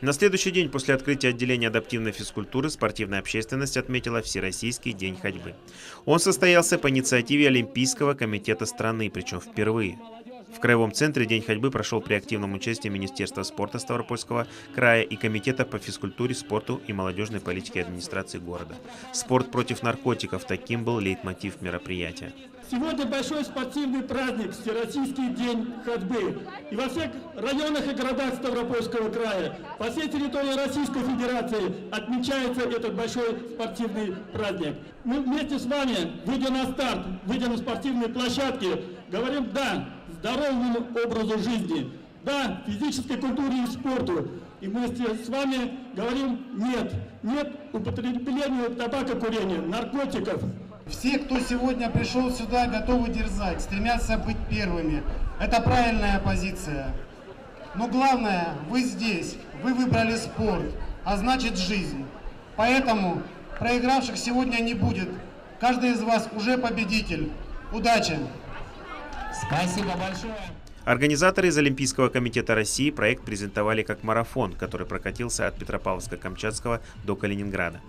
На следующий день после открытия отделения адаптивной физкультуры спортивная общественность отметила Всероссийский день ходьбы. Он состоялся по инициативе Олимпийского комитета страны, причем впервые. В Краевом центре День ходьбы прошел при активном участии Министерства спорта Ставропольского края и Комитета по физкультуре, спорту и молодежной политике администрации города. Спорт против наркотиков – таким был лейтмотив мероприятия. Сегодня большой спортивный праздник, Всероссийский день ходьбы. И во всех районах и городах Ставропольского края, по всей территории Российской Федерации отмечается этот большой спортивный праздник. Мы вместе с вами, выйдя на старт, выйдя на спортивные площадки, говорим «да» здоровому образу жизни, «да» физической культуре и спорту. И вместе с вами говорим «нет». Нет употреблению табакокурения, наркотиков, Все, кто сегодня пришел сюда, готовы дерзать, стремятся быть первыми. Это правильная позиция. Но главное, вы здесь, вы выбрали спорт, а значит жизнь. Поэтому проигравших сегодня не будет. Каждый из вас уже победитель. Удачи! Спасибо большое. Организаторы из Олимпийского комитета России проект презентовали как марафон, который прокатился от Петропавловска-Камчатского до Калининграда.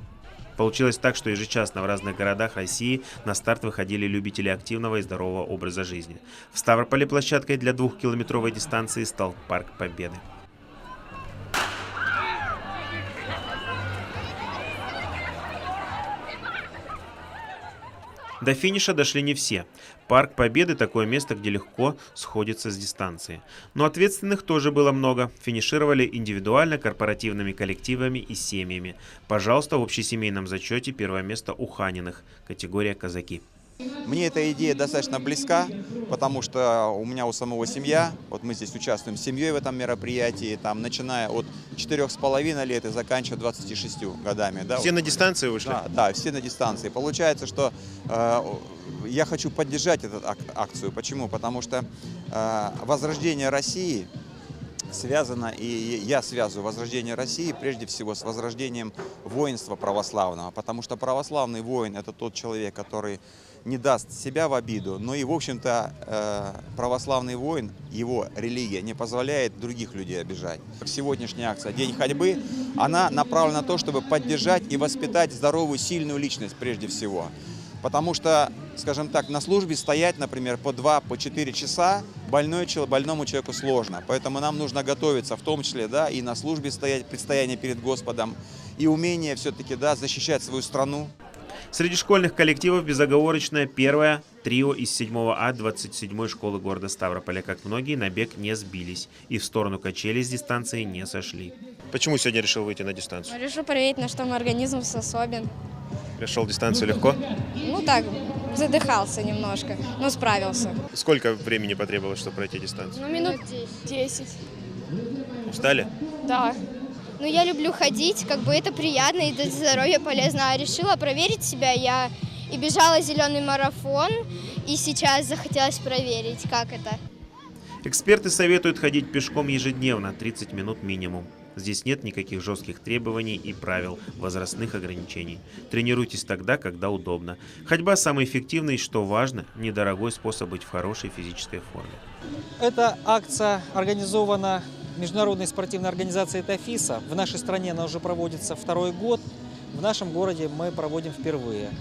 Получилось так, что ежечасно в разных городах России на старт выходили любители активного и здорового образа жизни. В Ставрополе площадкой для двухкилометровой дистанции стал Парк Победы. До финиша дошли не все. Парк Победы – такое место, где легко сходится с дистанции. Но ответственных тоже было много. Финишировали индивидуально, корпоративными коллективами и семьями. Пожалуйста, в общесемейном зачете первое место у Ханиных, категория «Казаки». Мне эта идея достаточно близка, потому что у меня у самого семья, вот мы здесь участвуем с семьей в этом мероприятии, там, начиная от четырех с половиной лет и заканчивая 26 годами. Да, Все на дистанции вышли? Да, да, все на дистанции. Получается, что э, я хочу поддержать эту ак- акцию. Почему? Потому что э, возрождение России связано, и я связываю возрождение России прежде всего с возрождением воинства православного, потому что православный воин – это тот человек, который не даст себя в обиду, но и, в общем-то, э, православный воин, его религия не позволяет других людей обижать. Сегодняшняя акция «День ходьбы», она направлена на то, чтобы поддержать и воспитать здоровую, сильную личность прежде всего. Потому что, скажем так, на службе стоять, например, по 2, по 4 часа больной, больному человеку сложно. Поэтому нам нужно готовиться, в том числе, да, и на службе стоять, предстояние перед Господом, и умение все-таки, да, защищать свою страну. Среди школьных коллективов безоговорочное первое трио из 7 А 27 школы города Ставрополя. Как многие, на бег не сбились и в сторону качели с дистанции не сошли. Почему сегодня решил выйти на дистанцию? Решу проверить, на что мой организм способен. Решил дистанцию легко. Ну так, задыхался немножко, но справился. Сколько времени потребовалось, чтобы пройти дистанцию? Ну, минут 10. Устали? Да. Ну, я люблю ходить, как бы это приятно и для здоровья полезно. А решила проверить себя я и бежала зеленый марафон, и сейчас захотелось проверить, как это. Эксперты советуют ходить пешком ежедневно, 30 минут минимум. Здесь нет никаких жестких требований и правил, возрастных ограничений. Тренируйтесь тогда, когда удобно. Ходьба самый эффективный и, что важно, недорогой способ быть в хорошей физической форме. Эта акция организована Международной спортивной организацией ТАФИСа. В нашей стране она уже проводится второй год. В нашем городе мы проводим впервые.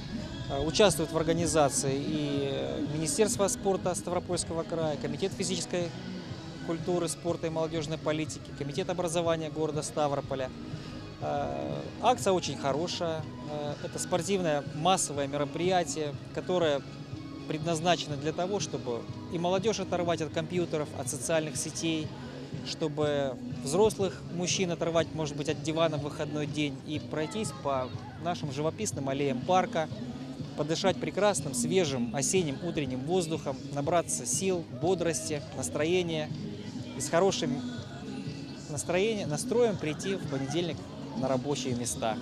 Э, Участвуют в организации и Министерство спорта Ставропольского края, Комитет физической культуры, спорта и молодежной политики, Комитет образования города Ставрополя. Э, Акция очень хорошая. Э, Это спортивное массовое мероприятие, которое предназначено для того, чтобы и молодежь оторвать от компьютеров, от социальных сетей, чтобы взрослых мужчин оторвать, может быть, от дивана в выходной день и пройтись по нашим живописным аллеям парка, подышать прекрасным, свежим осенним утренним воздухом, набраться сил, бодрости, настроения и с хорошим настроением, настроем прийти в понедельник на рабочие места.